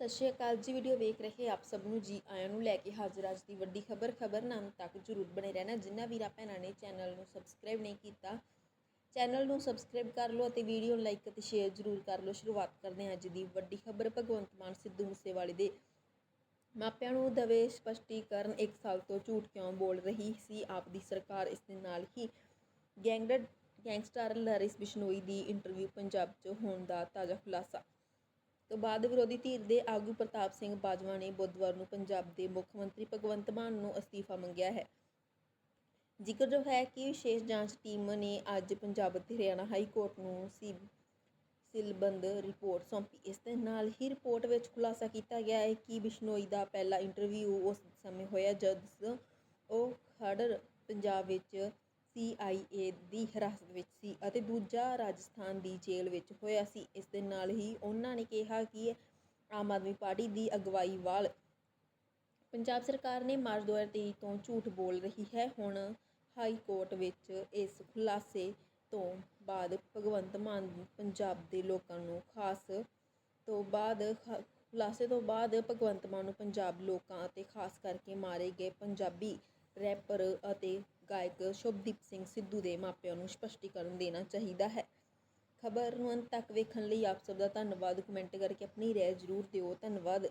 ਸਤਿ ਸ਼੍ਰੀ ਅਕਾਲ ਜੀ ਵੀਡੀਓ ਵੇਖ ਰਹੇ ਆਪ ਸਭ ਨੂੰ। ਜੀ ਆਇਆਂ ਨੂੰ ਲੈ ਕੇ ਹਾਜ਼ਰ ਅੱਜ ਦੀ ਵੱਡੀ ਖਬਰ। ਖਬਰ ਨਾਮ ਤੱਕ ਜਰੂਰ ਬਣੇ ਰਹਿਣਾ। ਜਿਨ੍ਹਾਂ ਵੀਰਾਂ ਭੈਣਾਂ ਨੇ ਚੈਨਲ ਨੂੰ ਸਬਸਕ੍ਰਾਈਬ ਨਹੀਂ ਕੀਤਾ, ਚੈਨਲ ਨੂੰ ਸਬਸਕ੍ਰਾਈਬ ਕਰ ਲਓ ਅਤੇ ਵੀਡੀਓ ਨੂੰ ਲਾਈਕ ਅਤੇ ਸ਼ੇਅਰ ਜਰੂਰ ਕਰ ਲਓ। ਸ਼ੁਰੂਆਤ ਕਰਦੇ ਹਾਂ ਅੱਜ ਦੀ ਵੱਡੀ ਖਬਰ। ਭਗਵੰਤ ਮਾਨ ਸਿੱਧੂ ਮੂਸੇਵਾਲੇ ਦੇ ਮਾਪਿਆਂ ਨੂੰ ਦਵੇ ਸਪਸ਼ਟੀਕਰਨ। ਇੱਕ ਸਾਲ ਤੋਂ ਝੂਠ ਕਿਉਂ ਬੋਲ ਰਹੀ ਸੀ ਆਪ ਦੀ ਸਰਕਾਰ? ਇਸ ਦੇ ਨਾਲ ਹੀ ਗੈਂਗਸਟਰ ਗੈਂਗਸਟਰ ਲਾਰਿਸ ਬਿਸ਼ਨੋਈ ਦੀ ਇੰਟਰਵਿਊ ਪੰਜਾਬ 'ਚ ਹੋਣ ਦਾ ਤਾਜ਼ਾ ਖੁਲਾਸਾ। ਤੋਂ ਬਾਅਦ ਵਿਰੋਧੀ ਧਿਰ ਦੇ ਆਗੂ ਪ੍ਰਤਾਪ ਸਿੰਘ ਬਾਜਵਾ ਨੇ ਬੁੱਧਵਾਰ ਨੂੰ ਪੰਜਾਬ ਦੇ ਮੁੱਖ ਮੰਤਰੀ ਭਗਵੰਤ ਮਾਨ ਨੂੰ ਅਸਤੀਫਾ ਮੰਗਿਆ ਹੈ। ਜ਼ਿਕਰਯੋਗ ਹੈ ਕਿ ਵਿਸ਼ੇਸ਼ ਜਾਂਚ ਟੀਮ ਨੇ ਅੱਜ ਪੰਜਾਬ ਅਤੇ ਹਰਿਆਣਾ ਹਾਈ ਕੋਰਟ ਨੂੰ ਸੀ ਸਿਲਬੰਦ ਰਿਪੋਰਟ ਸੌਂਪੀ। ਇਸ ਦੇ ਨਾਲ ਹੀ ਰਿਪੋਰਟ ਵਿੱਚ ਖੁਲਾਸਾ ਕੀਤਾ ਗਿਆ ਹੈ ਕਿ ਬਿਸ਼ਨੋਈ ਦਾ ਪਹਿਲਾ ਇੰਟਰਵਿਊ ਉਸ ਸਮੇਂ ਹੋਇਆ ਜਦ ਉਹ ਖੜਰ ਪੰਜਾਬ ਵਿੱਚ ਸੀ ਆਈ ਏ ਦੀ ਹਿਰਾਸਤ ਵਿੱਚ ਸੀ ਅਤੇ ਦੂਜਾ ਰਾਜਸਥਾਨ ਦੀ ਜੇਲ੍ਹ ਵਿੱਚ ਹੋਇਆ ਸੀ। ਇਸ ਦੇ ਨਾਲ ਹੀ ਉਹਨਾਂ ਨੇ ਕਿਹਾ ਕਿ ਆਮ ਆਦਮੀ ਪਾਰਟੀ ਦੀ ਅਗਵਾਈ ਵਾਲ ਪੰਜਾਬ ਸਰਕਾਰ ਨੇ ਮਾਰਚ 2023 ਤੋਂ ਝੂਠ ਬੋਲ ਰਹੀ ਹੈ। ਹੁਣ ਹਾਈ ਕੋਰਟ ਵਿੱਚ ਇਸ ਖੁਲਾਸੇ ਤੋਂ ਬਾਅਦ ਭਗਵੰਤ ਮਾਨ ਪੰਜਾਬ ਦੇ ਲੋਕਾਂ ਨੂੰ ਖਾਸ ਤੋਂ ਬਾਅਦ ਖ- ਖੁਲਾਸੇ ਤੋਂ ਬਾਅਦ ਭਗਵੰਤ ਮਾਨ ਨੂੰ ਪੰਜਾਬ ਲੋਕਾਂ ਅਤੇ ਖਾਸ ਕਰਕੇ ਮਾਰੇ ਗਏ ਪੰਜਾਬੀ ਰੈਪਰ ਅਤੇ ਗਾਇਕ ਸ਼ੁਭਦੀਪ ਸਿੰਘ ਸਿੱਧੂ ਦੇ ਮਾਪਿਆਂ ਨੂੰ ਸਪਸ਼ਟੀਕਰਨ ਦੇਣਾ ਚਾਹੀਦਾ ਹੈ। ਖਬਰ ਨੂੰ ਅੰਤ ਤੱਕ ਵੇਖਣ ਲਈ ਆਪ ਸਭ ਦਾ ਧੰਨਵਾਦ। ਕਮੈਂਟ ਕਰਕੇ ਆਪਣੀ ਰਾਏ ਜ਼ਰੂਰ ਦਿਓ। ਧੰਨਵਾਦ।